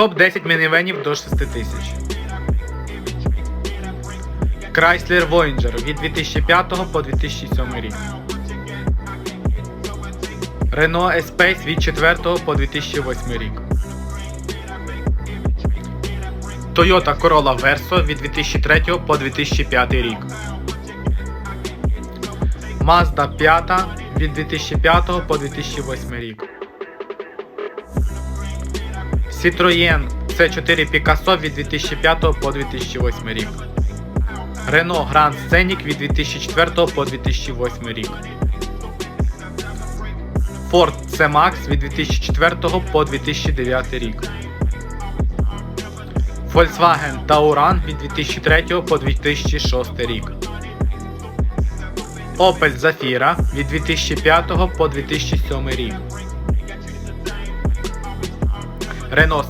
Топ-10 мінівенів до 6 тисяч. Chrysler Voyager від 2005 по 2007 рік. Renault Espace від 4 по 2008 рік. Toyota Corolla Verso від 2003 по 2005 рік. Mazda 5 від 2005 по 2008 рік. Citroën C4 Picasso від 2005 по 2008 рік. Renault Grand Scenic від 2004 по 2008 рік. Ford C-Max від 2004 по 2009 рік. Volkswagen Tauran від 2003 по 2006 рік. Opel Zafira від 2005 по 2007 рік. Renault